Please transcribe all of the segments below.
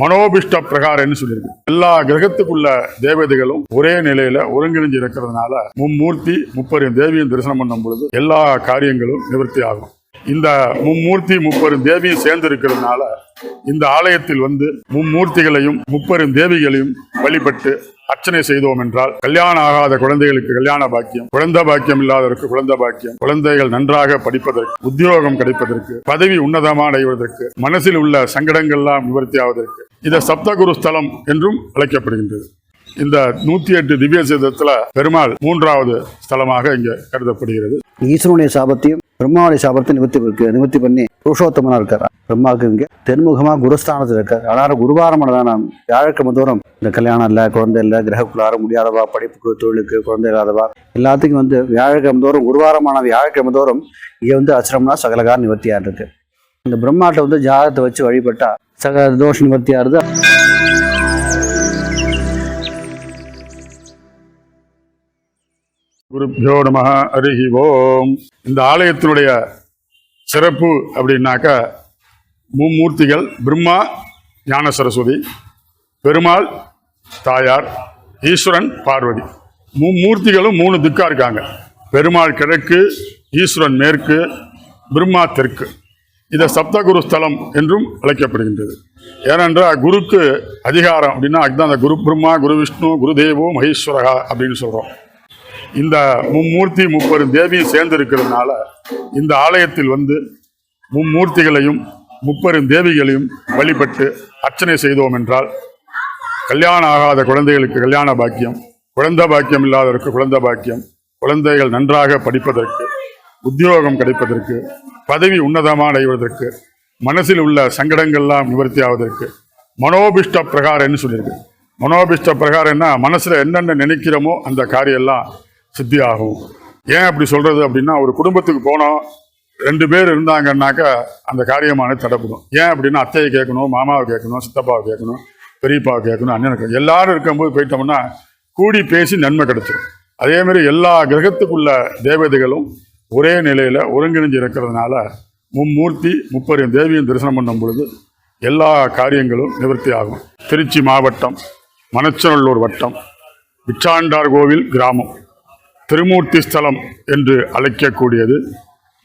மனோபிஷ்ட பிரகாரம்னு சொல்லியிருக்கு. எல்லா கிரகத்துக்குள்ள தேவதைகளும் ஒரே நிலையில ஒருங்கிணைஞ்சு இருக்கிறதுனால மும்மூர்த்தி முப்பெரும் தேவியும் தரிசனம் பண்ணும் பொழுது எல்லா காரியங்களும் நிவர்த்தி ஆகும். இந்த மும்மூர்த்தி முப்பெரும் தேவியும் சேர்ந்து இருக்கிறதுனால இந்த ஆலயத்தில் வந்து மும்மூர்த்திகளையும் முப்பெரும் தேவிகளையும் வழிபட்டு அர்ச்சனை செய்தோம் என்றால் கல்யாணம் ஆகாத குழந்தைகளுக்கு கல்யாண பாக்கியம் குழந்தை பாக்கியம் இல்லாதவருக்கு குழந்தை பாக்கியம் குழந்தைகள் நன்றாக படிப்பதற்கு உத்தியோகம் கிடைப்பதற்கு பதவி உன்னதமாக அடைவதற்கு மனசில் உள்ள சங்கடங்கள்லாம் நிவர்த்தி ஆவதற்கு இதை சப்தகுரு ஸ்தலம் என்றும் அழைக்கப்படுகின்றது. இந்த நூத்தி எட்டு திவ்ய சேதத்துல பெருமாள் மூன்றாவது ஸ்தலமாக இங்க கருதப்படுகிறது. ஈஸ்வரனுடைய சாபத்தையும் பிரம்மாவுடைய சாபத்தை நிவர்த்தி நிவர்த்தி பண்ணி புருஷோத்தமனா இருக்கார்? பிரம்மாவுக்கு இங்கே தென்முகமா குருஸ்தானத்தில் இருக்கார். அதாவது குருவாரமான வியாழக்கிழமை தோறும் இந்த கல்யாணம் இல்லை குழந்தை இல்லை கிரகக்குள்ளார முடியாதவா படிப்புக்கு தொழிலுக்கு குழந்தை இல்லாதவா எல்லாத்துக்கும் வந்து வியாழக்கிழமை தோறும் குருவாரமான வியாழக்கிழமை தோறும் இங்கே வந்து அச்சிரம்னா சகலகார நிவர்த்தியா இருக்கு. இந்த பிரம்மாட்ட வந்து ஜாதகத்தை வச்சு வழிபட்டா சக தோஷ நிவர்த்தியா இருது குருப்பியோ நம அருகி ஓம். இந்த ஆலயத்தினுடைய சிறப்பு அப்படின்னாக்கா மும்மூர்த்திகள் பிரம்மா ஞான சரஸ்வதி பெருமாள் தாயார் ஈஸ்வரன் பார்வதி. மும்மூர்த்திகளும் மூணு திக்கா இருக்காங்க. பெருமாள் கிழக்கு ஈஸ்வரன் மேற்கு பிரம்மா தெற்கு. இதை சப்தகுரு ஸ்தலம் என்றும் அழைக்கப்படுகின்றது. ஏனென்றால் குருக்கு அதிகாரம் அப்படின்னா அதுதான் அந்த குரு பிரம்மா குரு விஷ்ணு குருதேவோ மகேஸ்வரகா அப்படின்னு சொல்கிறோம் இந்த மும்மூர்த்தி முப்பெரும் தேவியும் சேர்ந்து இருக்கிறதுனால இந்த ஆலயத்தில் வந்து மும்மூர்த்திகளையும் முப்பெரும் தேவிகளையும் வழிபட்டு அர்ச்சனை செய்தோம் என்றால் கல்யாணம் ஆகாத குழந்தைகளுக்கு கல்யாண பாக்கியம் குழந்தை பாக்கியம் இல்லாதவருக்கு குழந்தை பாக்கியம் குழந்தைகள் நன்றாக படிப்பதற்கு உத்தியோகம் கிடைப்பதற்கு பதவி உன்னதமாக அடைவதற்கு மனசில் உள்ள சங்கடங்கள்லாம் நிவர்த்தி ஆவதற்கு மனோபிஷ்ட பிரகாரம்னு சொல்லியிருக்கு. மனோபிஷ்ட பிரகாரம்னா மனசில் என்னென்ன நினைக்கிறோமோ அந்த காரியம் எல்லாம் சித்தி ஆகும் ஏன் அப்படி சொல்றது அப்படின்னா ஒரு குடும்பத்துக்கு போனோம் ரெண்டு பேர் இருந்தாங்கன்னாக்கா அந்த காரியமானது தடைப்படும். ஏன் அப்படின்னா அத்தையை கேட்கணும் மாமாவை கேட்கணும் சித்தப்பாவை கேட்கணும் பெரியப்பாவை கேட்கணும் அண்ணனுக்கு எல்லாரும் இருக்கும்போது போயிட்டோம்னா கூடி பேசி நன்மை கிடைச்சிடும் அதே மாதிரி எல்லா கிரகத்துக்குள்ள தேவதைகளும் ஒரே நிலையில் ஒருங்கிணைஞ்சு இருக்கிறதுனால மும்மூர்த்தி முப்பெரும் தேவியும் தரிசனம் பண்ணும் பொழுது எல்லா காரியங்களும் நிவர்த்தி ஆகும். திருச்சி மாவட்டம் மணச்சநல்லூர் வட்டம் பிச்சாண்டார் கோவில் கிராமம். திருமூர்த்தி ஸ்தலம் என்று அழைக்கக்கூடியது.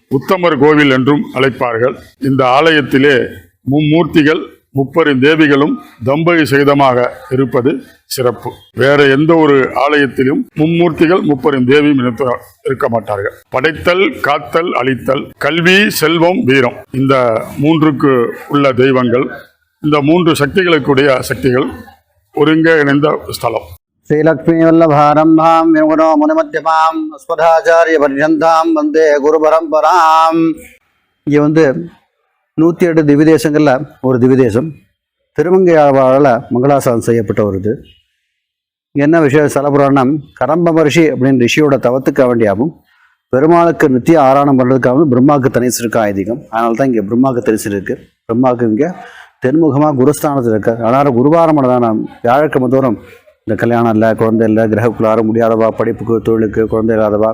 உத்தமர் கோவில் என்றும் அழைப்பார்கள். இந்த ஆலயத்திலே மும்மூர்த்திகள் முப்பரின் தேவிகளும் தம்பதி சகிதமாக இருப்பது சிறப்பு. வேற எந்த ஒரு ஆலயத்திலும் மும்மூர்த்திகள் முப்பெரும் தேவியும் இருக்க- இருக்க மாட்டார்கள். படைத்தல் காத்தல் அழித்தல் கல்வி செல்வம் வீரம் இந்த மூன்றுக்கு உள்ள தெய்வங்கள் இந்த மூன்று சக்திகளுக்குடைய சக்திகள் ஒருங்க இணைந்த ஸ்தலம். ஸ்ரீலக்ஷ்மி வல்லபாரம்பாம் விமுகனோ முனிமத்தியமாம் அஸ்வதாச்சாரிய பர்யந்தாம் வந்தே குரு பரம்பராம் இங்கே வந்து நூற்றி எட்டு திவிதேசங்களில் ஒரு திவிதேசம் திருமங்கையாவால் மங்களாசாதம் செய்யப்பட்ட ஒரு இது என்ன விஷயம் சலபுராணம் கரம்ப மரிஷி அப்படின்னு ரிஷியோட தவத்துக்காக வேண்டியாகவும் பெருமாளுக்கு நித்திய ஆராணம் பண்ணுறதுக்காகவும் பிரம்மாவுக்கு தனிசு இருக்க அதனால தான் இங்கே பிரம்மாவுக்கு தனிசு இருக்குது பிரம்மாவுக்கு இங்கே தென்முகமாக குருஸ்தானத்தில் இருக்கார். அதனால் குருவாரம் குருவாரமான வியாழக்கிழமை தோறும் இந்த கல்யாணம் இல்லை குழந்தை இல்லை கிரகக்குள்ளார முடியாதவா படிப்புக்கு தொழிலுக்கு குழந்தை இல்லாதவா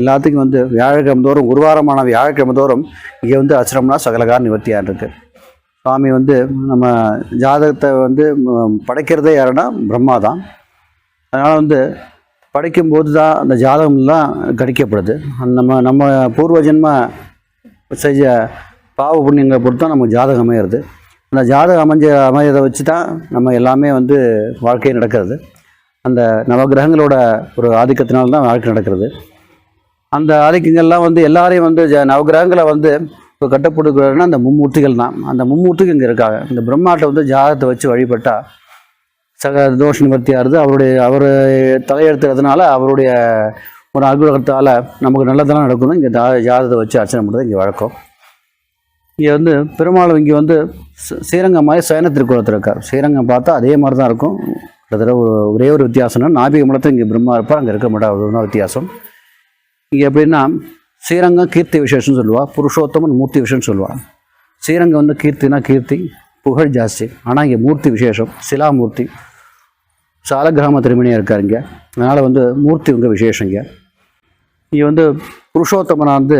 எல்லாத்துக்கும் வந்து வியாழக்கிழமை தோறும் குருவாரமான வியாழக்கிழமை தோறும் இங்கே வந்து அச்சிரம்னா சகலகார நிவர்த்தியாக இருக்கு. சுவாமி வந்து நம்ம ஜாதகத்தை வந்து படைக்கிறதே யாருன்னா பிரம்மா தான். அதனால் வந்து படைக்கும்போது தான் அந்த ஜாதகம்லாம் கணிக்கப்படுது. நம்ம நம்ம பூர்வ ஜென்ம செய்ய பாவ புண்ணியங்களை பொறுத்து தான் நமக்கு ஜாதகம் அமையிறது. அந்த ஜாதகம் அமைஞ்ச அமையதை வச்சு தான் நம்ம எல்லாமே வந்து வாழ்க்கை நடக்கிறது. அந்த நவகிரகங்களோட ஒரு ஆதிக்கத்தினால தான் வாழ்க்கை நடக்கிறது. அந்த ஆதிக்கங்கள்லாம் வந்து எல்லாரையும் வந்து ஜ- நவகிரகங்களை வந்து இப்போ கட்டப்படுகிறதுனா அந்த மும்மூர்த்திகள் தான். அந்த மும்மூர்த்திகள் இங்கே இருக்காங்க. இந்த பிரம்மாட்டை வந்து ஜாதகத்தை வச்சு வழிபட்டால் சக தோஷ நிவர்த்தியாகிறது அவருடைய அவர் தலையெடுத்துறதுனால அவருடைய ஒரு அனுகிரகத்தால் நமக்கு நல்லதெல்லாம் நடக்கணும் இங்கே ஜா ஜாதகத்தை வச்சு அர்ச்சனை பண்ணுறது இங்கே வழக்கம். இங்கே வந்து பெருமாள் இங்கே வந்து ஸ்ரீரங்கம் மாதிரி சயன திருக்குளத்தில் இருக்கார். ஸ்ரீரங்கம் பார்த்தா அதே மாதிரி தான் இருக்கும். கிட்டத்தட்ட ஒரே ஒரு வித்தியாசம்னா நாபிக மலத்தில் இங்கே பிரம்மா இருப்பார் அங்கே இருக்க மாட்டார். தான் வித்தியாசம். இங்கே எப்படின்னா ஸ்ரீரங்கம் கீர்த்தி விசேஷம்னு சொல்லுவாள் புருஷோத்தமன் மூர்த்தி விசேஷம்னு சொல்லுவாள் ஸ்ரீரங்கம் வந்து கீர்த்தினா கீர்த்தி புகழ் ஜாஸ்தி. ஆனால் இங்கே மூர்த்தி விசேஷம் சிலாமூர்த்தி. சாலகிராம திருமணியாக இருக்கார் இங்கே. அதனால் வந்து மூர்த்தி உங்கள் விசேஷம் இங்கே. இங்கே வந்து புருஷோத்தமனை வந்து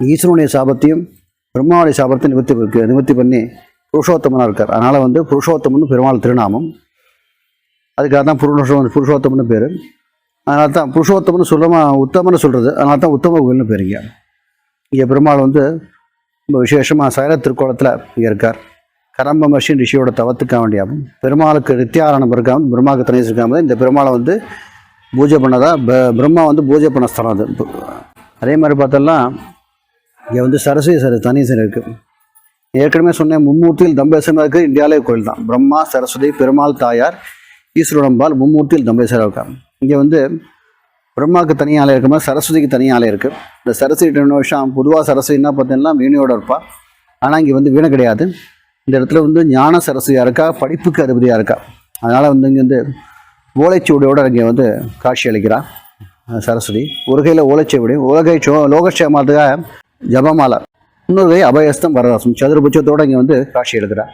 ஈஸ்வரனுடைய சாபத்தையும் பிரம்மாவுடைய சாபத்தை நிவர்த்தி நிவர்த்தி பண்ணி புருஷோத்தமனாக இருக்கார். அதனால் வந்து புருஷோத்தமன் பெருமாள் திருநாமம். அதுக்காக தான் புருஷோத்தமன் புருஷோத்தமன் பேர். அதனால தான் புருஷோத்தமன் சொல்லமாக உத்தமன்னு சொல்கிறது அதனால தான் உத்தம கோயில்னு பேருங்க இங்கே. பெருமாள் வந்து ரொம்ப விசேஷமாக சைல திருக்கோலத்தில் இங்கே இருக்கார். கரம்ப மஷின் ரிஷியோட தவத்துக்காக வேண்டியாகும். பெருமாளுக்கு நித்தியாரணம் இருக்காமல் பிரம்மாவுக்கு தனி இருக்காமல் இந்த பெருமாளை வந்து பூஜை பண்ணதா ப- பிரம்மா வந்து பூஜை பண்ண ஸ்தலம் அது. அதே மாதிரி பார்த்தோம்னா இங்கே வந்து சரஸ்வதி சர தனீசன் இருக்குது ஏற்கனவே சொன்னேன் மும்மூர்த்தியில் தம்பேஸ்வரமாக இருக்குது இந்தியாவிலே கோயில் தான். பிரம்மா சரஸ்வதி பெருமாள் தாயார் ஈஸ்வரம்பால் மும்மூர்த்தியில் தம்பேஸ்வரம் இருக்காங்க இங்கே வந்து பிரம்மாவுக்கு தனி ஆலயம் இருக்குமா சரஸ்வதிக்கு தனி ஆலை இருக்குது இந்த சரஸ்வதி ரெண்டு வருஷம் பொதுவாக சரஸ்வதினா பார்த்தீங்கன்னா வீணையோடு இருப்பா. ஆனால் இங்கே வந்து வீணை கிடையாது. இந்த இடத்துல வந்து ஞான சரஸ்வதியாக இருக்கா படிப்புக்கு அதிபதியாக இருக்கா. அதனால் வந்து இங்கே வந்து ஓலைச்சுவடியோடு இங்கே வந்து காட்சி அளிக்கிறான் சரஸ்வதி. ஒரு கையில் ஓலைச்சுவடி உலகை சோ லோகக்ஷேமத்துக்காக ஜபமாலை. இன்னொரு கை அபயஸ்தம் வரதாசம். சதுரபட்சத்தோடு இங்கே வந்து காட்சி எடுக்கிறா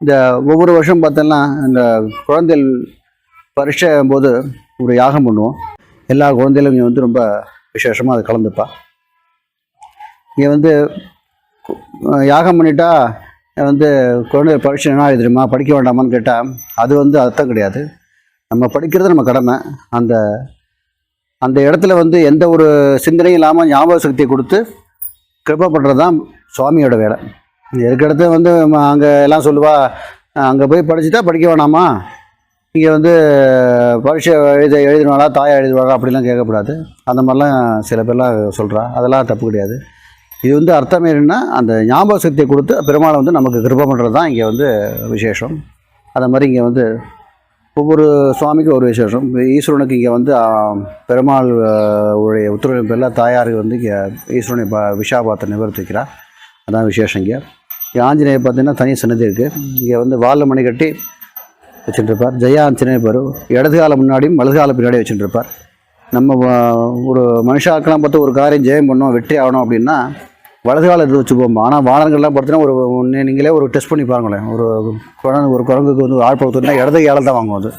இந்த ஒவ்வொரு வருஷம் பார்த்தோன்னா இந்த குழந்தைகள் பரீட்சை போது ஒரு யாகம் பண்ணுவோம். எல்லா குழந்தைகளும் இங்கே வந்து ரொம்ப விசேஷமாக அது கலந்துப்பா. இங்கே வந்து யாகம் பண்ணிட்டா வந்து குழந்தை பரீட்சை என்ன எழுதிடுமா படிக்க வேண்டாமான்னு கேட்டால் அது வந்து அர்த்தம் கிடையாது. நம்ம படிக்கிறது நம்ம கடமை. அந்த அந்த இடத்துல வந்து எந்த ஒரு சிந்தனையும் இல்லாமல் ஞாபக சக்தியை கொடுத்து கிருப்பை பண்ணுறது தான் சுவாமியோட வேலை. இருக்க வந்து அங்கே எல்லாம் சொல்லுவா அங்கே போய் படிச்சுட்டா படிக்க வேணாமா? இங்கே வந்து பரிட்சை எழுத எழுதினாலா தாயா எழுதுவாளா அப்படிலாம் கேட்கக்கூடாது. அந்த மாதிரிலாம் சில பேர்லாம் சொல்கிறா அதெல்லாம் தப்பு கிடையாது. இது வந்து அர்த்தம் என்னென்னா அந்த ஞாபக சக்தியை கொடுத்து பெருமாளை வந்து நமக்கு கிருபம் பண்ணுறது தான் இங்கே வந்து விசேஷம். அதை மாதிரி இங்கே வந்து ஒவ்வொரு சுவாமிக்கும் ஒரு விசேஷம். ஈஸ்வரனுக்கு இங்கே வந்து பெருமாள் உடைய உத்தரவின் பேரில் தாயாருக்கு வந்து இங்கே ஈஸ்வரனை ப விஷாபாத்தை நிவர்த்திக்கிறார். அதான் விசேஷம் இங்கே. இங்கே ஆஞ்சநேயர் பார்த்தீங்கன்னா தனி சன்னதி இருக்குது இங்கே வந்து வாலில் மணி கட்டி வச்சுட்டுருப்பார் ஜெயா ஆஞ்சநேயர் பேர் இடது காலம் முன்னாடியும் வலது காலம் பின்னாடி வச்சுட்டுருப்பார் நம்ம ஒரு மனுஷாக்கெல்லாம் பார்த்து ஒரு காரியம் ஜெயம் பண்ணோம் வெற்றி ஆகணும் அப்படின்னா வலது காலம் எடுத்து வச்சுப்போம் ஆனால் வானங்கள்லாம் பார்த்தீங்கன்னா ஒரு ஒன்று நீங்களே ஒரு டெஸ்ட் பண்ணி பாருங்களேன். ஒரு குழந்தை ஒரு குரங்குக்கு வந்து ஆழ்படுத்தினா இடது காலம் தான் வாங்கும் அது.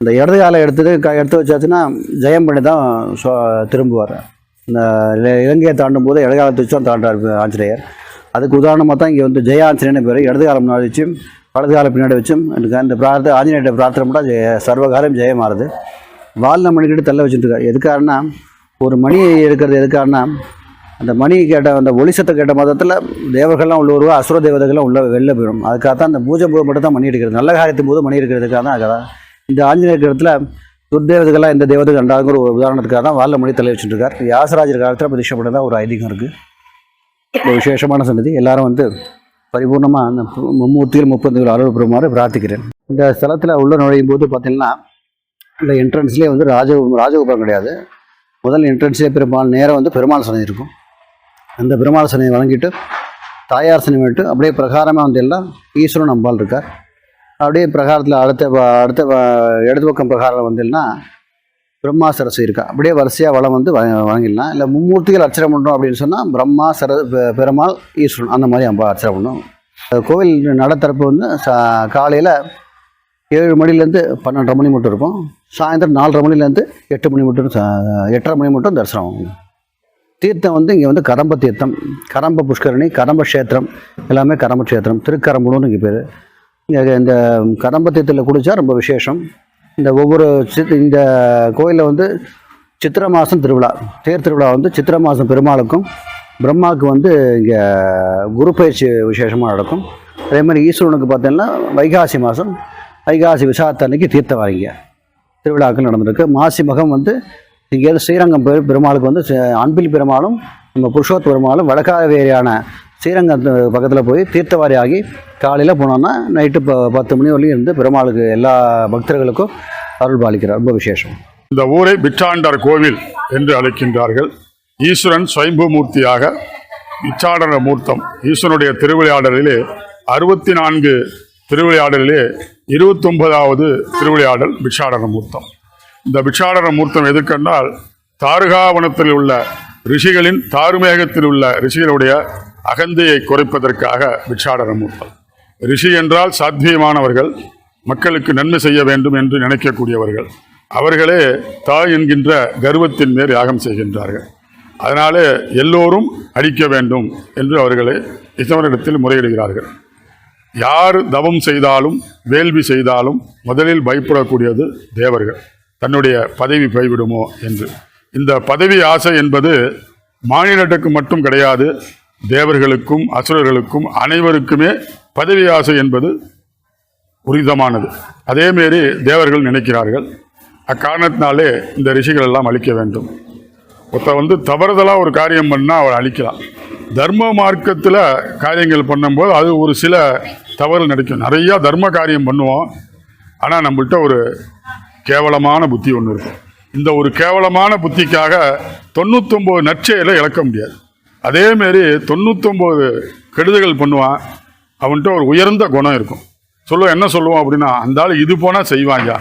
இந்த இடது காலை எடுத்துட்டு க- எடுத்து வச்சாச்சுன்னா ஜெயம் பண்ணி தான் சொ- திரும்புவார். இந்த இலங்கையை தாண்டும் போது இடது காலத்தை வச்சு தான் தாண்டார் ஆஞ்சநேயர். அதுக்கு உதாரணமாக தான் இங்கே வந்து ஜெய ஆஞ்சநேயர் பேர். இடது காலம் முன்னாடி வச்சும் வலது காலம் பின்னாடி வச்சும் எனக்கு அந்த பிரார்த்த ஆஞ்சநேயர்கிட்ட பிரார்த்தனை பண்ணால் ஜெய சர்வகாலம் ஜெயமாறுது வால் கிட்ட தள்ள வச்சுட்டுருக்காரு எதுக்காருன்னா ஒரு மணி இருக்கிறது எதுக்காருன்னா அந்த மணி கேட்ட அந்த ஒளிசத்தை கேட்ட மதத்தில் தேவர்கள்லாம் உள்ள வருவா அசுர தேவதைகள்லாம் உள்ள வெளில போயிடும் அதுக்காக தான் அந்த பூஜை போது மட்டும் தான் மணி எடுக்கிறது. நல்ல காரியத்தின் போது மணி எடுக்கிறதுக்காக தான் அதுக்காக இந்த ஆஞ்சநேயர் இடத்துல துர்தேவதைகள்லாம் இந்த தேவதை கண்டாங்கிற ஒரு உதாரணத்துக்காக தான் வாழ மணி தலை வச்சுட்டுருக்கார் யாசராஜர் காலத்தில் பிரதிஷ்டை ஒரு ஐதீகம் இருக்குது ஒரு விசேஷமான சன்னதி. எல்லாரும் வந்து பரிபூர்ணமாக அந்த மும்மூர்த்திகள் முப்பது அலுவல் பெறுமாறு பிரார்த்திக்கிறேன். இந்த ஸ்தலத்தில் உள்ள நுழையும் போது பார்த்திங்கன்னா இந்த என்ட்ரன்ஸ்லேயே வந்து ராஜ ராஜகோபுரம் கிடையாது. முதல் என்ட்ரன்ஸ்லேயே பெருமாள் நேரம் வந்து பெருமாள் சன்னதி இருக்கும். அந்த பெருமாள் சன்னதியை வழங்கிட்டு தாயார் சன்னதி விட்டு அப்படியே பிரகாரமாக வந்து எல்லாம் ஈஸ்வரன் அம்பாள் இருக்கார். அப்படியே பிரகாரத்தில் அடுத்த அடுத்த இடது பக்கம் பிரகாரம் வந்தீங்கன்னா பிரம்மா சரஸ்வதி இருக்கா. அப்படியே வரிசையாக வளம் வந்து வாங்கிடலாம் வழங்கிடலாம் இல்லை மும்மூர்த்திகள் அர்ச்சனை பண்ணுறோம் அப்படின்னு சொன்னால் பிரம்மா சர பெருமாள் ஈஸ்வரன் அந்த மாதிரி அம்பா அர்ச்சனை பண்ணணும் கோவில் நடத்தரப்பு வந்து சா காலையில் ஏழு மணிலேருந்து பன்னெண்டரை மணி மட்டும் இருக்கும். சாயந்தரம் நாலரை மணிலேருந்து எட்டு மணி மட்டும் எட்டரை மணி மட்டும் தரிசனம் ஆகும். தீர்த்தம் வந்து இங்கே வந்து கரம்ப தீர்த்தம் கரம்ப புஷ்கரணி கரம்ப கஷேத்திரம் எல்லாமே கரம்ப கஷேத்திரம் திருக்கரம்புன்னு இங்கே பேர். இங்கே இந்த கரம்ப தீர்த்தத்தில் குடித்தா ரொம்ப விசேஷம். இந்த ஒவ்வொரு இந்த கோயிலில் வந்து சித்திரை மாதம் திருவிழா தேர் திருவிழா வந்து சித்திரை மாதம் பெருமாளுக்கும் பிரம்மாவுக்கு வந்து இங்கே குரு பயிற்சி விசேஷமாக நடக்கும். அதே மாதிரி ஈஸ்வரனுக்கு பார்த்தீங்கன்னா வைகாசி மாதம் வைகாசி விசாத்த அன்னைக்கு தீர்த்தம் வரீங்க திருவிழாக்கள் நடந்திருக்கு. மாசி மகம் வந்து இங்கேருந்து ஸ்ரீரங்கம் பெரு பெருமாளுக்கு வந்து அன்பில் பெருமாளும் நம்ம புருஷோத் பெருமாளும் வடக்காவேரியான ஸ்ரீரங்கம் பக்கத்தில் போய் தீர்த்தவாரி ஆகி காலையில் போனோன்னா நைட்டு ப பத்து மணி வரையும் இருந்து பெருமாளுக்கு எல்லா பக்தர்களுக்கும் அருள் பாலிக்கிறார். ரொம்ப விசேஷம். இந்த ஊரை பிச்சாண்டார் கோவில் என்று அழைக்கின்றார்கள். ஈஸ்வரன் ஸ்வயம்பு மூர்த்தியாக பிச்சாடன மூர்த்தம். ஈஸ்வரனுடைய திருவிளையாடலிலே அறுபத்தி நான்கு திருவிளையாடலிலே இருபத்தொன்பதாவது திருவிளையாடல் பிச்சாடன மூர்த்தம். இந்த பிச்சாடன மூர்த்தம் எதுக்கென்றால் தாருகாவனத்தில் உள்ள ரிஷிகளின் தாருமேகத்தில் உள்ள ரிஷிகளுடைய அகந்தையை குறைப்பதற்காக பிச்சாடன மூர்த்தம். ரிஷி என்றால் சாத்தியமானவர்கள் மக்களுக்கு நன்மை செய்ய வேண்டும் என்று நினைக்கக்கூடியவர்கள். அவர்களே தாய் என்கின்ற கர்வத்தின் மேல் யாகம் செய்கின்றார்கள். அதனாலே எல்லோரும் அழிக்க வேண்டும் என்று அவர்களை இசவரிடத்தில் முறையிடுகிறார்கள். யார் தவம் செய்தாலும் வேள்வி செய்தாலும் முதலில் பயப்படக்கூடியது தேவர்கள். தன்னுடைய பதவி போய்விடுமோ என்று. இந்த பதவி ஆசை என்பது மாநிலத்துக்கு மட்டும் கிடையாது தேவர்களுக்கும் அசுரர்களுக்கும் அனைவருக்குமே பதவி ஆசை என்பது உரிதமானது அதேமாரி தேவர்கள் நினைக்கிறார்கள் அக்காரணத்தினாலே இந்த ரிஷிகள் எல்லாம் அழிக்க வேண்டும். ஒருத்தன் வந்து தவறுதலாக ஒரு காரியம் பண்ணால் அவளை அழிக்கலாம். தர்ம மார்க்கத்தில் காரியங்கள் பண்ணும்போது அது ஒரு சில தவறு நடக்கும். நிறையா தர்ம காரியம் பண்ணுவோம் ஆனால் நம்மள்கிட்ட ஒரு கேவலமான புத்தி ஒன்று இருக்கும் இந்த ஒரு கேவலமான புத்திக்காக தொண்ணூத்தொம்பது நற்செயலை இழக்க முடியாது. அதேமாரி தொண்ணூத்தொம்பது கெடுதல்கள் பண்ணுவான் அவன்கிட்ட ஒரு உயர்ந்த குணம் இருக்கும். சொல்லுவோம் என்ன சொல்லுவோம் அப்படின்னா அந்த ஆள் இது போனால் செய்வாங்க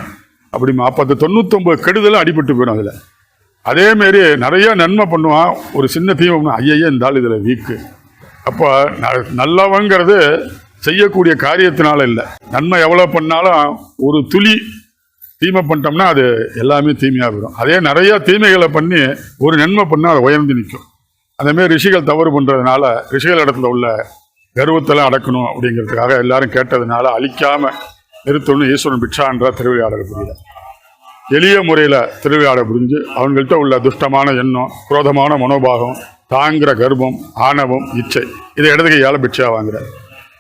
அப்படிமா அப்போ அந்த தொண்ணூத்தொம்பது கெடுதலும் அடிபட்டு போயிடும் அதில். அதேமாரி நிறைய நன்மை பண்ணுவான் ஒரு சின்ன தீமை ஐயையே இந்த ஆள் இதில் வீக்கு. அப்போ ந- நல்லவங்கிறது செய்யக்கூடிய காரியத்தினால இல்லை. நன்மை எவ்வளோ பண்ணாலும் ஒரு துளி தீமை பண்ணிட்டோம்னா அது எல்லாமே தீமையாக போயிடும். அதே நிறைய தீமைகளை பண்ணி ஒரு நன்மை பண்ணால் அது உயர்ந்து நிற்கும். அதேமாரி ரிஷிகள் தவறு பண்ணுறதுனால ரிஷிகள் இடத்துல உள்ள கர்வத்தெல்லாம் அடக்கணும் அப்படிங்கிறதுக்காக எல்லாரும் கேட்டதுனால அழிக்காமல் நிறுத்தணும் ஈஸ்வரன் பிக்ஷான்ற திருவிளையாடல் புரியல எளிய முறையில் திருவிளையாட புரிஞ்சு அவங்கள்ட்ட உள்ள துஷ்டமான எண்ணம் குரோதமான மனோபாகம் தாங்கிற கர்ப்பம் ஆணவம் இச்சை இதை இடது கையால் பிக்ஷா வாங்குறார்.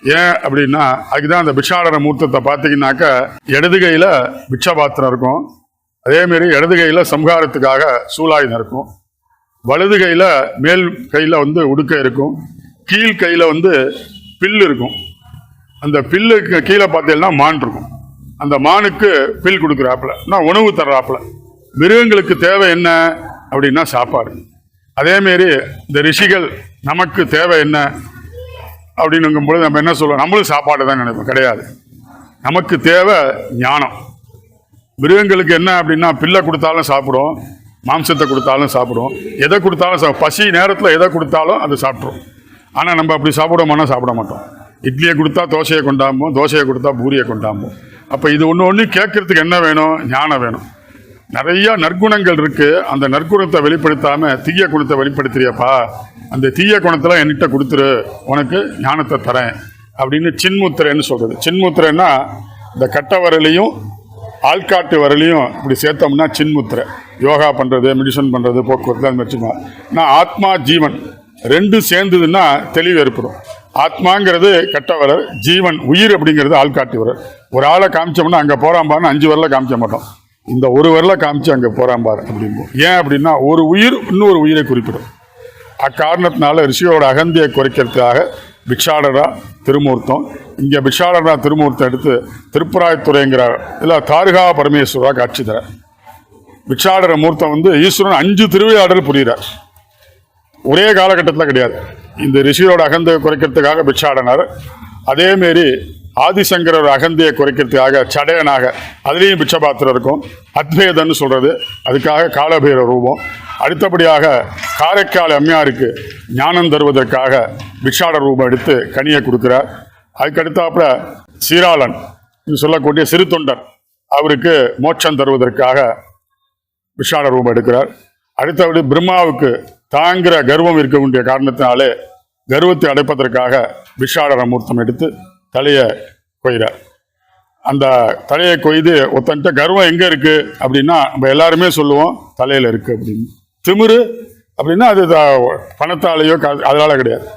ஏன் அப்படின்னா அதுக்கு தான் அந்த பிக்ஷாடன மூர்த்தத்தை பார்த்தீங்கன்னாக்க இடது கையில் பிக்ஷா பாத்திரம் இருக்கும் அதேமாரி இடது கையில் சம்ஹாரத்துக்காக சூலாயுதம் இருக்கும். வலது கையில் மேல் கையில் வந்து உடுக்கை இருக்கும். கீழ் கையில் வந்து பில் இருக்கும். அந்த பில்லுக்கு கீழே பார்த்தீங்கன்னா மான் இருக்கும். அந்த மானுக்கு பில் கொடுக்குறாப்புல. நான் உணவு தர்றாப்புல. மிருகங்களுக்கு தேவை என்ன அப்படின்னா சாப்பாடு. அதேமாரி இந்த ரிஷிகள் நமக்கு தேவை என்ன அப்படின்னுங்கும் பொழுது நம்ம என்ன சொல்லுவோம் நம்மளும் சாப்பாடு தான் நினைப்போம். கிடையாது. நமக்கு தேவை ஞானம். மிருகங்களுக்கு என்ன அப்படின்னா பில்லை கொடுத்தாலும் சாப்பிடும் மாம்சத்தை கொடுத்தாலும் சாப்பிடும் எதை கொடுத்தாலும் சா பசி நேரத்தில் எதை கொடுத்தாலும் அது சாப்பிட்ரும் ஆனால் நம்ம அப்படி சாப்பிடமானா சாப்பிட மாட்டோம். இட்லியை கொடுத்தா தோசையை கொண்டாம்போம் தோசையை கொடுத்தா பூரியை கொண்டாம்போம் அப்போ இது ஒன்று ஒன்று கேட்கறதுக்கு என்ன வேணும்? ஞானம் வேணும். நிறைய நற்குணங்கள் இருக்கு. அந்த நற்குணத்தை வெளிப்படுத்தாம தீய குணத்தை வெளிப்படுத்துறியப்பா. அந்த தீய குணத்தில் என்கிட்ட கொடுத்துரு. உனக்கு ஞானத்தை தரேன் அப்படின்னு சின்முத்திரைன்னு சொல்றது. சின்முத்திரைன்னா இந்த கட்ட வரலையும் ஆள்காட்டு வரலையும் இப்படி சேர்த்தோம்னா சின்முத்திரை. யோகா பண்ணுறது மெடிசன் பண்ணுறது போக்குவரத்து அது மாதிரி நான் ஆத்மா ஜீவன் ரெண்டும் சேர்ந்ததுன்னா தெளிவு ஏற்படும். ஆத்மாங்கிறது கட்டவரர் ஜீவன் உயிர் அப்படிங்கிறது ஆள்காட்டி வரர் ஒரு ஆளை காமிச்சோம்னா அங்கே போகிறாம்பான்னு அஞ்சு வரல காமிக்க மாட்டோம். இந்த ஒரு வரல காமிச்சு அங்கே போகிறான் பாரு அப்படிம்போம் ஏன் அப்படின்னா ஒரு உயிர் இன்னொரு உயிரை குறிப்பிடும். அக்காரணத்தினால ரிஷியோட அகந்தியை குறைக்கிறதுக்காக பிக்ஷாடரா திருமூர்த்தம் இங்கே பிக்ஷாடரா திருமூர்த்தம் எடுத்து திருப்பராயத்துறைங்கிற இல்லை தாருகா பரமேஸ்வரா காட்சி தர. பிக்ஷாடர மூர்த்தம் வந்து ஈஸ்வரன் அஞ்சு திருவிழாடல் புரிகிறார். ஒரே காலகட்டத்தில் கிடையாது. இந்த ரிஷியோட அகந்தையை குறைக்கிறதுக்காக பிக்ஷாடனார். அதேமாரி ஆதிசங்கரர் அகந்தையை குறைக்கிறதுக்காக சடையனாக அதுலேயும் பிச்சபாத்திரம் இருக்கும். அத்வேதன்னு சொல்கிறது அதுக்காக காலபைர ரூபம். அடுத்தபடியாக காரைக்கால் அம்மையாருக்கு ஞானம் தருவதற்காக பிக்ஷாட ரூபம் எடுத்து கனியை கொடுக்குறார். அதுக்கடுத்தாப்புல சீராளன் சொல்லக்கூடிய சிறு தொண்டர் அவருக்கு மோட்சம் தருவதற்காக பிக்ஷாட ரூபம் எடுக்கிறார். அடுத்தபடி பிரம்மாவுக்கு தாங்கிற கர்வம் இருக்க வேண்டிய காரணத்தினாலே கர்வத்தை அடைப்பதற்காக விஷாடர மூர்த்தம் எடுத்து தலையை கொய்கிறார் அந்த தலையை கொய்து ஒருத்தன்ட்ட கர்வம் எங்கே இருக்குது அப்படின்னா நம்ம எல்லாருமே சொல்லுவோம் தலையில் இருக்குது அப்படின்னு. திமிரு அப்படின்னா அது த- பணத்தாலேயோ அதனால் கிடையாது.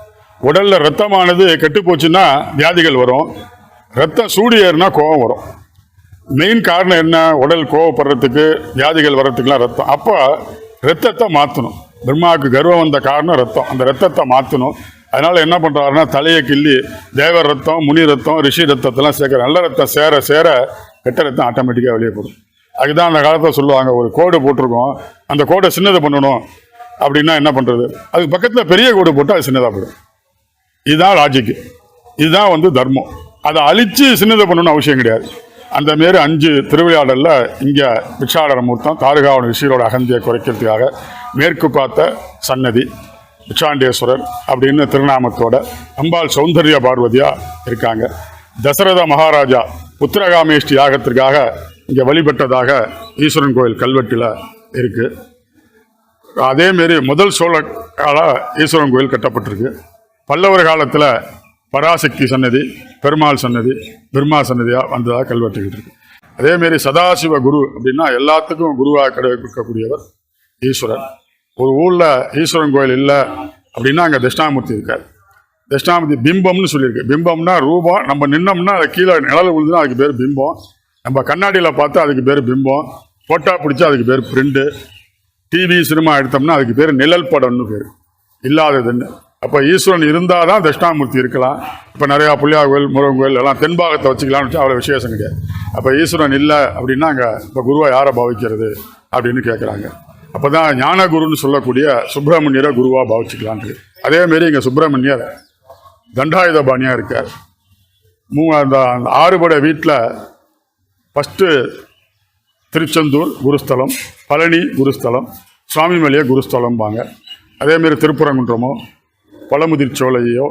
உடலில் ரத்தமானது கெட்டு போச்சுன்னா வியாதிகள் வரும். ரத்தம் சூடு ஏறுனா கோபம் வரும். மெயின் காரணம் என்ன? உடல் கோவப்படுறதுக்கு வியாதிகள் வர்றதுக்குலாம் ரத்தம். அப்போ ரத்தத்தை மாற்றணும் பிரம்மாவுக்கு கர்வம் வந்த காரணம் ரத்தம். அந்த ரத்தத்தை மாற்றணும் அதனால என்ன பண்ணுறாருன்னா தலையை கிள்ளி தேவர் ரத்தம் முனி ரத்தம் ரிஷி ரத்தத்தெல்லாம் சேர்க்குற நல்ல ரத்தம் சேர சேர கெட்ட ரத்தம் ஆட்டோமேட்டிக்காக வெளியே போடும். அதுதான் அந்த காலத்தில் சொல்லுவாங்க ஒரு கோடு போட்டிருக்கோம் அந்த கோடை சின்னதை பண்ணணும் அப்படின்னா என்ன பண்ணுறது அதுக்கு பக்கத்தில் பெரிய கோடு போட்டால் அது சின்னதாக போடும் இதுதான் லாஜிக்கு இதுதான் வந்து தர்மம். அதை அழித்து சின்னதை பண்ணணும்னு அவசியம் கிடையாது. அந்த மாரி அஞ்சு திருவிளையாடலில் இங்கே பிக்ஷாடர மூர்த்தம் தாருகாவன ரிஷியரோட அகந்தியை குறைக்கிறதுக்காக மேற்கு பார்த்த சன்னதி. பிச்சாண்டேஸ்வரர் அப்படின்னு திருநாமத்தோட அம்பாள் சௌந்தர்ய பார்வதியா இருக்காங்க. தசரத மகாராஜா உத்தரகாமேஷ்டி யாகத்திற்காக இங்கே வழிபட்டதாக ஈஸ்வரன் கோயில் கல்வெட்டில் இருக்குது அதேமாரி முதல் சோழ கால ஈஸ்வரன் கோயில் கட்டப்பட்டிருக்கு. பல்லவர் காலத்தில் பராசக்தி சன்னதி பெருமாள் சன்னதி பிரம்மா சன்னதியாக வந்ததாக கல்வெட்டுக்கிட்டு இருக்கு. அதேமாரி சதாசிவ குரு அப்படின்னா எல்லாத்துக்கும் குருவாக கிடைக்கக்கூடியவர் ஈஸ்வரன் ஒரு ஊரில் ஈஸ்வரன் கோயில் இல்லை அப்படின்னா அங்கே தட்சிணாமூர்த்தி இருக்கார். தட்சிணாமூர்த்தி பிம்பம்னு சொல்லியிருக்கு. பிம்பம்னா ரூபம் நம்ம நின்னோம்னா அது கீழே நிழல் விழுதுன்னா அதுக்கு பேர் பிம்பம். நம்ம கண்ணாடியில் பார்த்தா அதுக்கு பேர் பிம்பம். ஃபோட்டோ பிடிச்சா அதுக்கு பேர் பிரிண்டு டிவி சினிமா எடுத்தோம்னா அதுக்கு பேர் நிழல் படம்னு பேர். இல்லாததுன்னு அப்போ ஈஸ்வரன் இருந்தால் தான் தட்சிணாமூர்த்தி இருக்கலாம். இப்போ நிறையா புள்ளியார் கோயில் முருகன் கோயில் எல்லாம் தென்பாகத்தை வச்சுக்கலாம்னு வச்சு அவ்வளோ விசேஷம் கிடையாது. அப்போ ஈஸ்வரன் இல்லை அப்படின்னா அங்கே இப்போ குருவை யாரை பாவிக்கிறது அப்படின்னு கேட்குறாங்க அப்போ தான் ஞானகுருன்னு சொல்லக்கூடிய சுப்பிரமணியரை குருவாக பாவிச்சுக்கலான்ட்டு. அதேமாரி இங்கே சுப்பிரமணியர் தண்டாயுதபாணியாக இருக்கார். மூ அந்த அந்த ஆறுபடை வீட்டில் ஃபஸ்ட்டு திருச்செந்தூர் குருஸ்தலம் பழனி குருஸ்தலம் சுவாமிமலையை குருஸ்தலம்பாங்க. அதேமாரி திருப்புறங்குன்றமோ பழமுதிர் சோலையோ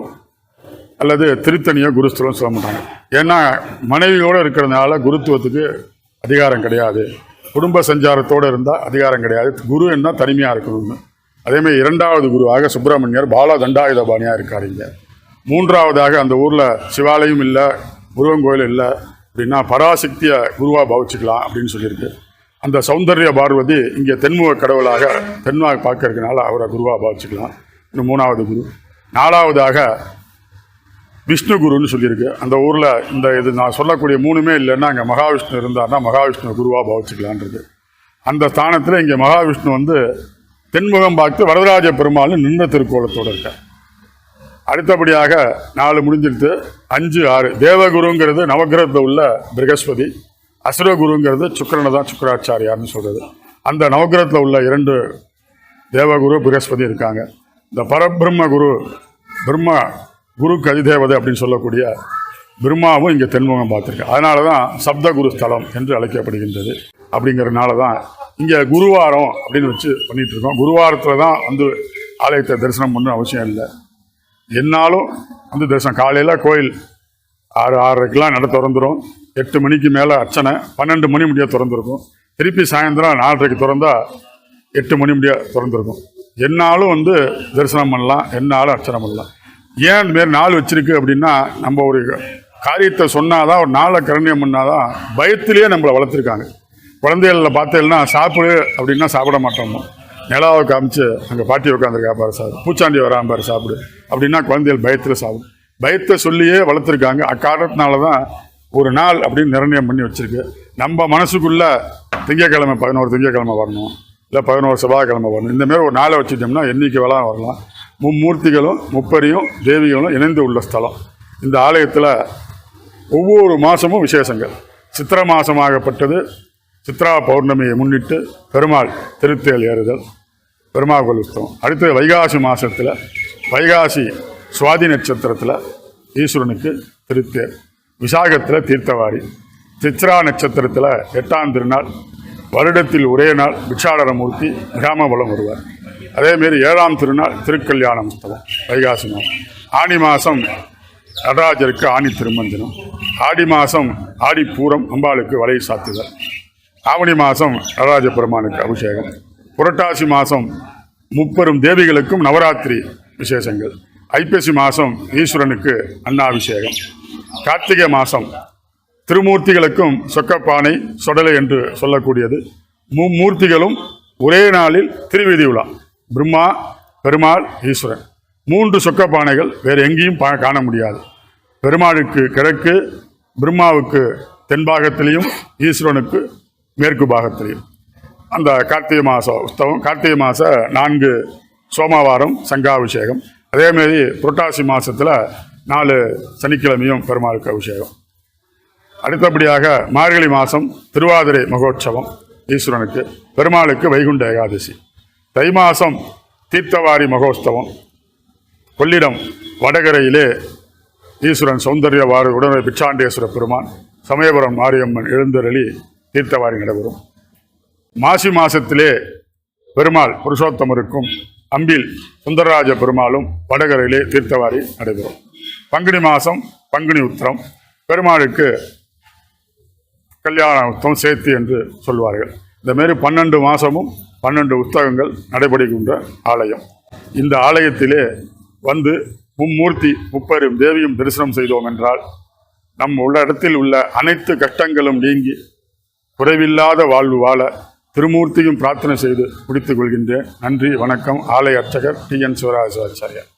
அல்லது திருத்தணியோ குருஸ்தலம் சொல்ல மாட்டாங்க. ஏன்னா மனைவியோடு இருக்கிறதுனால குருத்துவத்துக்கு அதிகாரம் கிடையாது. குடும்ப சஞ்சாரத்தோடு இருந்தால் அதிகாரம் கிடையாது. குரு என்ன தனிமையாக இருக்கணும்னு. அதேமாதிரி இரண்டாவது குருவாக சுப்பிரமணியர் பால தண்டாயுதபாணியாக இருக்காருங்க இங்கே. மூன்றாவதாக அந்த ஊரில் சிவாலயம் இல்லை முருகன் கோயில் இல்லை அப்படின்னா பராசக்தியை குருவாக பாவிச்சுக்கலாம் அப்படின்னு சொல்லியிருக்கு. அந்த சௌந்தர்ய பார்வதி இங்கே தென்முக கடவுளாக தென்மாக பார்க்கறதுனால அவரை குருவாக பாவிச்சுக்கலாம். இன்னும் மூணாவது குரு. நாலாவதாக விஷ்ணு குருன்னு சொல்லியிருக்கு. அந்த ஊரில் இந்த இது நான் சொல்லக்கூடிய மூணுமே இல்லைன்னா அங்கே மகாவிஷ்ணு இருந்தார்னா மகாவிஷ்ணு குருவாக பாவிச்சுக்கலான் அந்த ஸ்தானத்தில் இங்கே மகாவிஷ்ணு வந்து தென்முகம் பார்த்து வரதராஜ பெருமாள்னு நின்ற திருக்கோலத்தோடு இருக்க அடுத்தபடியாக நாலு முடிஞ்சிருத்து அஞ்சு ஆறு. தேவகுருங்கிறது நவக்கிரகத்தில் உள்ள பிரகஸ்பதி. அசுரகுருங்கிறது சுக்கிரனை தான் சுக்கராச்சாரியார்னு சொல்கிறது அந்த நவக்கிரகத்தில் உள்ள இரண்டு தேவகுரு பிரகஸ்பதி இருக்காங்க. இந்த பரபிரம்ம குரு பிரம்மா குரு கதிதேவதை அப்படின்னு சொல்லக்கூடிய பிரம்மாவும் இங்கே தென்முகம் பார்த்துருக்கு அதனால தான் சப்த குரு ஸ்தலம் என்று அழைக்கப்படுகின்றது. அப்படிங்கிறதுனால தான் இங்கே குருவாரம் அப்படின்னு வச்சு பண்ணிகிட்ருக்கோம் இருக்கோம் குருவாரத்தில் தான் வந்து ஆலயத்தை தரிசனம் பண்ணணும் அவசியம் இல்லை. என்னாலும் வந்து தரிசனம். காலையில் கோயில் ஆறு ஆறரைக்கெலாம் நட திறந்துடும் எட்டு மணிக்கு மேலே அர்ச்சனை பன்னெண்டு மணி முடிய திறந்துருக்கும். திருப்பி சாயந்தரம் நாலரைக்கு திறந்தா எட்டு மணி முடிய திறந்துருக்கும். என்னாலும் வந்து தரிசனம் பண்ணலாம் என்னாலும் அர்ச்சனை பண்ணலாம். ஏன் இந்த மாரி நாள் வச்சிருக்கு அப்படின்னா நம்ம ஒரு காரியத்தை சொன்னாதான் ஒரு நாளை கரண்யம் பண்ணாதான் பயத்திலேயே நம்மளை வளர்த்துருக்காங்க. குழந்தைகளில் பார்த்தேன்னா சாப்பிடு அப்படின்னா சாப்பிட மாட்டோமோ. நிலாவை காமிச்சு அங்கே பாட்டி உட்காந்துருக்கா பாரு சார். பூச்சாண்டி வராம பாரு சாப்பிடு. அப்படின்னா குழந்தைகள் பயத்தில் சாப்பிடும் பயத்தை சொல்லியே வளர்த்துருக்காங்க. அக்காரணத்தினால தான் ஒரு நாள் அப்படின்னு நிர்ணயம் பண்ணி வச்சிருக்கு. நம்ம மனசுக்குள்ளே திங்கக்கிழமை பதினோரு திங்கக்கிழமை வரணும். இல்லை பதினோரு செவ்வாய்க்கிழமை வரணும். இந்தமாரி ஒரு நாளை வச்சுட்டோம்னா என்றைக்கு வேலை வரலாம். மும்மூர்த்திகளும் முப்பரியும் தேவிகளும் இணைந்து உள்ள ஸ்தலம். இந்த ஆலயத்தில் ஒவ்வொரு மாதமும் விசேஷங்கள். சித்திரை மாதமாகப்பட்டது சித்ரா பௌர்ணமியை முன்னிட்டு பெருமாள் திருத்தேல் ஏறுதல் பெருமாள் கொலுத்தம் அடுத்தது வைகாசி மாதத்தில் வைகாசி சுவாதி நட்சத்திரத்தில் ஈஸ்வரனுக்கு திருத்தேர் விசாகத்தில் தீர்த்தவாரி. சித்ரா நட்சத்திரத்தில் எட்டாம் திருநாள். வருடத்தில் ஒரே நாள் பிக்ஷாடரமூர்த்தி கிராமபலம் வருவார். அதேமாரி ஏழாம் திருநாள் திருக்கல்யாண உற்சவம் வைகாசி மாதம். ஆனி மாதம் நடராஜருக்கு ஆணி திருமஞ்சனம் ஆடி மாதம் ஆடிப்பூரம் அம்பாளுக்கு வலை சாத்துதல். ஆவணி மாதம் நடராஜ பெருமானுக்கு அபிஷேகம். புரட்டாசி மாதம் முப்பெரும் தேவிகளுக்கும் நவராத்திரி விசேஷங்கள். ஐப்பசி மாதம் ஈஸ்வரனுக்கு அன்னாபிஷேகம். கார்த்திகை மாதம் திருமூர்த்திகளுக்கும் சொக்கப்பானை சொடலை என்று சொல்லக்கூடியது. மும்மூர்த்திகளும் ஒரே நாளில் திருவீதி உலா. பிரம்மா பெருமாள் ஈஸ்வரன். மூன்று சொக்கப்பானைகள் வேறு எங்கேயும் பா காண முடியாது. பெருமாளுக்கு கிழக்கு பிரம்மாவுக்கு தென்பாகத்திலையும் ஈஸ்வரனுக்கு மேற்கு பாகத்திலையும். அந்த கார்த்திகை மாத உற்சவம் கார்த்திகை மாத நான்கு சோமவாரம் சங்காபிஷேகம். அதேமாரி புரட்டாசி மாதத்தில் நாலு சனிக்கிழமையும் பெருமாளுக்கு அபிஷேகம். அடுத்தபடியாக மார்கழி மாதம் திருவாதிரை மகோற்சவம் ஈஸ்வரனுக்கு பெருமாளுக்கு வைகுண்ட ஏகாதசி. தை மாதம் தீர்த்தவாரி மகோத்சவம். கொள்ளிடம் வடகரையிலே ஈஸ்வரன் சௌந்தர்ய வாறு உடனே பிச்சாண்டேஸ்வர பெருமான் சமயபுரம் மாரியம்மன் எழுந்தருளி தீர்த்தவாரி நடைபெறும். மாசி மாசத்திலே பெருமாள் புருஷோத்தமருக்கும் அம்பில் சுந்தரராஜ பெருமாளும் வடகரையிலே தீர்த்தவாரி நடைபெறும். பங்குனி மாதம் பங்குனி உத்திரம் பெருமாளுக்கு கல்யாண உத்தம் சேர்த்து என்று சொல்வார்கள். இந்த மாரி பன்னெண்டு மாதமும் பன்னெண்டு உத்தகங்கள் நடைபெறுகின்ற ஆலயம். இந்த ஆலயத்திலே வந்து மும்மூர்த்தி முப்பெரும் தேவியும் தரிசனம் செய்தோம் என்றால் நம் உள்ள இடத்தில் உள்ள அனைத்து கஷ்டங்களும் நீங்கி குறைவில்லாத வாழ்வு வாழ திருமூர்த்தியும் பிரார்த்தனை செய்து முடித்துக் கொள்கின்றேன். நன்றி வணக்கம். ஆலய அர்ச்சகர் டி என் சிவராஜாச்சாரியார்.